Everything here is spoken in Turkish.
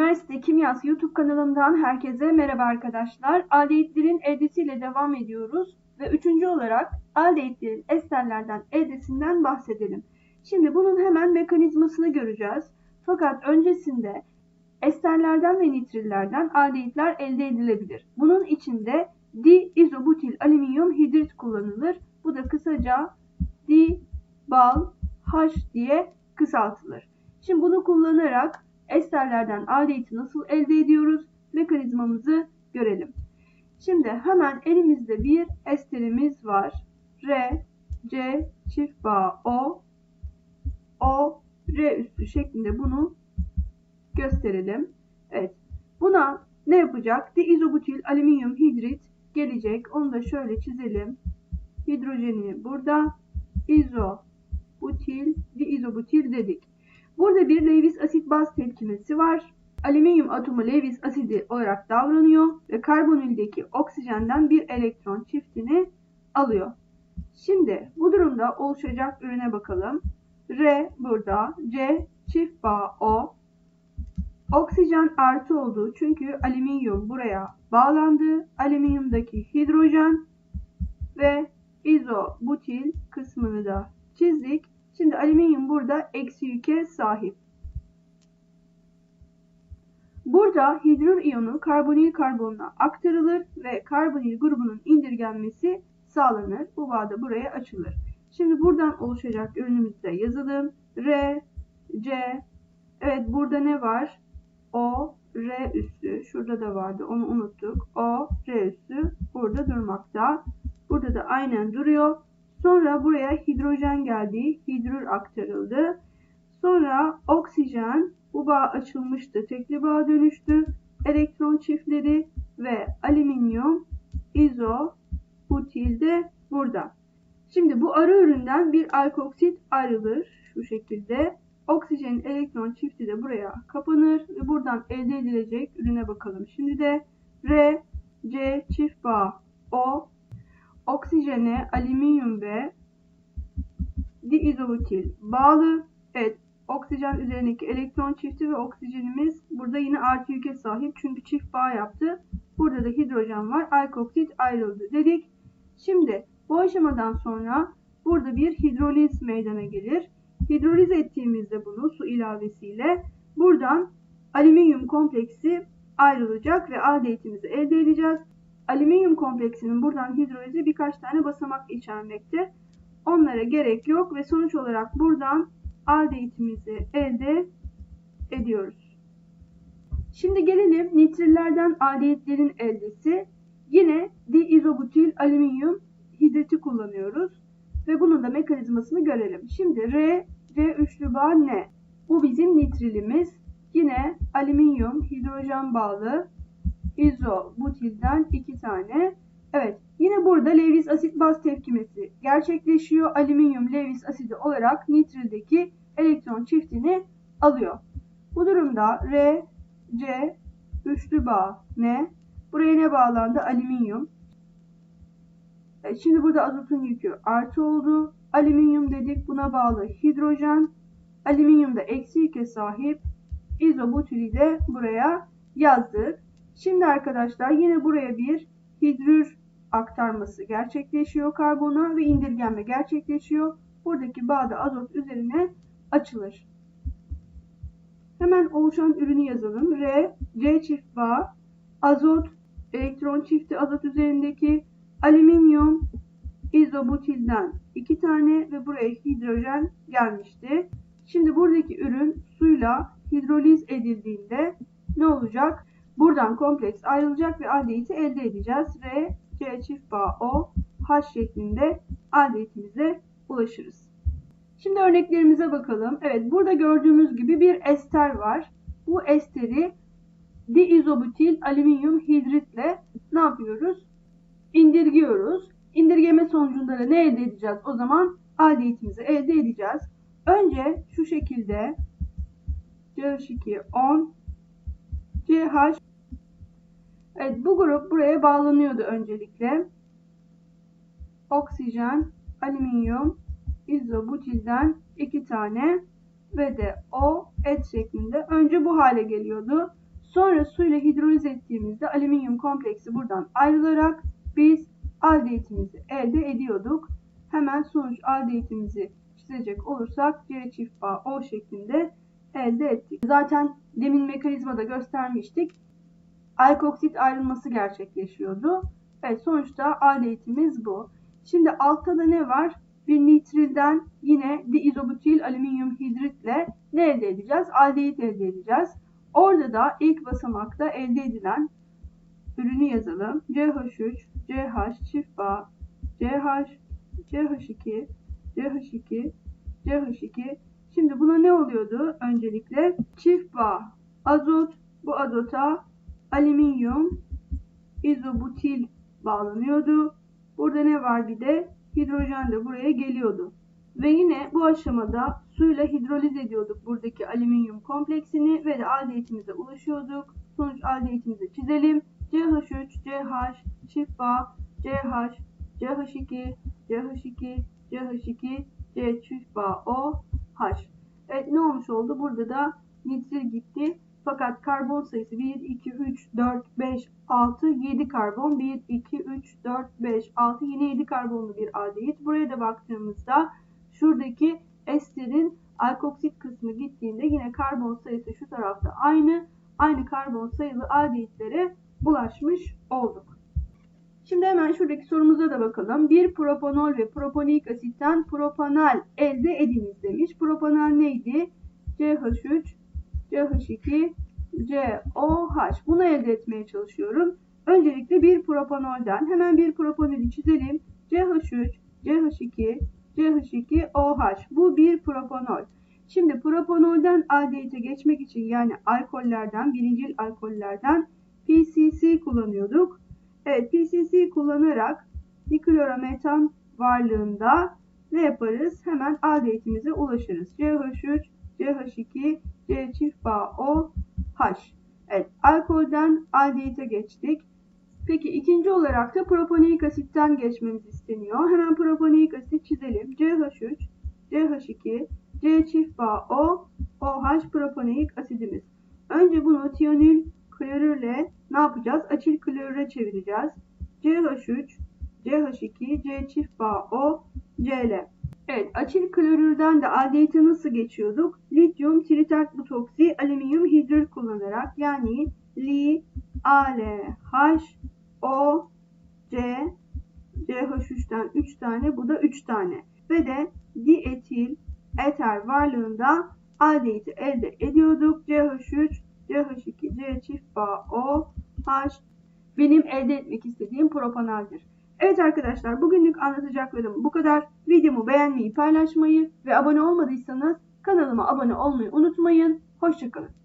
Üniversite Kimyası YouTube kanalımdan herkese merhaba arkadaşlar. Aldehitlerin eldesiyle devam ediyoruz. Ve üçüncü olarak aldehitlerin esterlerden eldesinden bahsedelim. Şimdi bunun hemen mekanizmasını göreceğiz. Fakat öncesinde esterlerden ve nitrillerden aldehitler elde edilebilir. Bunun içinde diizobutil alüminyum hidrit kullanılır. Bu da kısaca di bal H diye kısaltılır. Şimdi bunu kullanarak esterlerden aldehiti nasıl elde ediyoruz? Mekanizmamızı görelim. Şimdi hemen elimizde bir esterimiz var. R, C, çift bağ O, O, R üstü şeklinde bunu gösterelim. Evet. Buna ne yapacak? Diizobutil alüminyum hidrit gelecek. Onu da şöyle çizelim. Hidrojeni burada. İzo, butil, diizobutil dedik. Burada bir Lewis asit baz tepkimesi var. Alüminyum atomu Lewis asidi olarak davranıyor ve karbonildeki oksijenden bir elektron çiftini alıyor. Şimdi bu durumda oluşacak ürüne bakalım. R burada, C çift bağ O. Oksijen artı olduğu çünkü alüminyum buraya bağlandı. Alüminyumdaki hidrojen ve izobutil kısmını da çizdik. Şimdi alüminyum burada eksi yüke sahip. Burada hidrür iyonu karbonil karbonuna aktarılır ve karbonil grubunun indirgenmesi sağlanır. Bu bağ da buraya açılır. Şimdi buradan oluşacak ürünümüzde yazalım. R, C, evet burada ne var? O, R üssü. Şurada da vardı onu unuttuk. O, R üssü burada durmakta. Burada da aynen duruyor. Sonra buraya hidrojen geldi. Hidrür aktarıldı. Sonra oksijen bu bağ açılmıştı. Tekli bağ dönüştü. Elektron çiftleri ve alüminyum izo butil de burada. Şimdi bu ara üründen bir alkoksit ayrılır. Şu şekilde. Oksijenin elektron çifti de buraya kapanır ve buradan elde edilecek ürüne bakalım. Şimdi de R, C çift bağ O oksijene alüminyum ve diizobutil bağlı. Evet oksijen üzerindeki elektron çifti ve oksijenimiz burada yine artı yüke sahip çünkü çift bağ yaptı. Burada da hidrojen var. Alkoksit ayrıldı dedik. Şimdi bu aşamadan sonra burada bir hidroliz meydana gelir. Hidroliz ettiğimizde bunu su ilavesiyle buradan alüminyum kompleksi ayrılacak ve aldehitimizi elde edeceğiz. Alüminyum kompleksinin buradan hidrolizi birkaç tane basamak içermekte. Onlara gerek yok ve sonuç olarak buradan aldehitimizi elde ediyoruz. Şimdi gelelim nitrillerden aldehitlerin eldesi. Yine diizobutil alüminyum hidriti kullanıyoruz ve bunun da mekanizmasını görelim. Şimdi R, C üçlü bağ ne? Bu bizim nitrilimiz. Yine alüminyum hidrojen bağlı izobutilden iki tane. Evet yine burada Lewis asit baz tepkimesi gerçekleşiyor. Alüminyum Lewis asidi olarak nitrildeki elektron çiftini alıyor. Bu durumda R, C üçlü bağ ne? Buraya ne bağlandı? Alüminyum. Evet, şimdi burada azotun yükü artı oldu. Alüminyum dedik buna bağlı hidrojen. Alüminyum da eksi yüke sahip. İzobutili de buraya yazdık. Şimdi arkadaşlar yine buraya bir hidrür aktarması gerçekleşiyor karbona ve indirgenme gerçekleşiyor. Buradaki bağ da azot üzerine açılır. Hemen oluşan ürünü yazalım. R, C çift bağ, azot, elektron çifti azot üzerindeki alüminyum, izobutilden iki tane ve buraya hidrojen gelmişti. Şimdi buradaki ürün suyla hidroliz edildiğinde ne olacak? Buradan kompleks ayrılacak ve aldehiti elde edeceğiz. R, C çift bağ O, H şeklinde aldehitimize ulaşırız. Şimdi örneklerimize bakalım. Evet burada gördüğümüz gibi bir ester var. Bu esteri diizobutil alüminyum hidritle ne yapıyoruz? İndirgiyoruz. İndirgeme sonucunda da ne elde edeceğiz? O zaman aldehitimizi elde edeceğiz. Önce şu şekilde CH2 10 CH Evet bu grup buraya bağlanıyordu öncelikle. Oksijen, alüminyum, izobutilden iki tane ve de O et şeklinde. Önce bu hale geliyordu. Sonra suyla hidroliz ettiğimizde alüminyum kompleksi buradan ayrılarak biz aldehitimizi elde ediyorduk. Hemen sonuç aldehitimizi çizecek olursak C çift bağ O şeklinde elde ettik. Zaten demin mekanizmada göstermiştik. Alkoksit ayrılması gerçekleşiyordu. Evet sonuçta aldehitimiz bu. Şimdi altta da ne var? Bir nitrilden yine diizobutil alüminyum hidritle ne elde edeceğiz? Aldehit elde edeceğiz. Orada da ilk basamakta elde edilen ürünü yazalım. CH3, CH çift bağ, CH, CH2, CH2, CH2. Şimdi buna ne oluyordu öncelikle? Çift bağ azot, bu azota alüminyum izobutil bağlanıyordu. Burada ne var bir de? Hidrojen de buraya geliyordu. Ve yine bu aşamada suyla hidroliz ediyorduk buradaki alüminyum kompleksini ve de aldehitimize ulaşıyorduk. Sonuç aldehitimizi çizelim. CH3, CH, çift bağ, CH, CH2, CH2, CH2, C çift bağ O, Evet ne olmuş oldu? Burada da nitril gitti. Fakat karbon sayısı 1, 2, 3, 4, 5, 6, 7 karbon. 1, 2, 3, 4, 5, 6 yine 7 karbonlu bir aldehit. Buraya da baktığımızda şuradaki esterin alkoksit kısmı gittiğinde yine karbon sayısı şu tarafta aynı. Aynı karbon sayılı aldehitlere bulaşmış olduk. Şimdi hemen şuradaki sorumuza da bakalım. Bir propanol ve proponik asitten propanal elde ediniz demiş. Propanal neydi? CH3, CH2, COH. Bunu elde etmeye çalışıyorum. Öncelikle bir propanolden hemen bir propanoli çizelim. CH3, CH2, CH2OH. Bu bir propanol. Şimdi propanolden aldehite geçmek için yani alkollerden, birincil alkollerden PCC kullanıyorduk. Evet PCC kullanarak diklorometan varlığında ne yaparız? Hemen aldehitimize ulaşırız. CH3, CH2, C çift bağ O, H. Evet alkolden aldehite geçtik. Peki ikinci olarak da proponik asitten geçmemiz isteniyor. Hemen proponik asit çizelim. CH3, CH2, C çift bağ O, OH proponik asidimiz. Önce bunu tiyonil klorürle ne yapacağız? Açil klorüre çevireceğiz. CH3, CH2, C çift bağ O, Cl. Evet, açil klorürden de aldehite nasıl geçiyorduk? Lityum tritetbutoksi alüminyum hidrür kullanarak yani Li, Al, H, O, C, CH3'ten 3 tane, bu da 3 tane. Ve de dietil eter varlığında aldehiti elde ediyorduk. CH3, CH2, C çift bağ O, H benim elde etmek istediğim propanaldir. Evet arkadaşlar bugünlük anlatacaklarım bu kadar. Videomu beğenmeyi, paylaşmayı ve abone olmadıysanız kanalıma abone olmayı unutmayın. Hoşçakalın.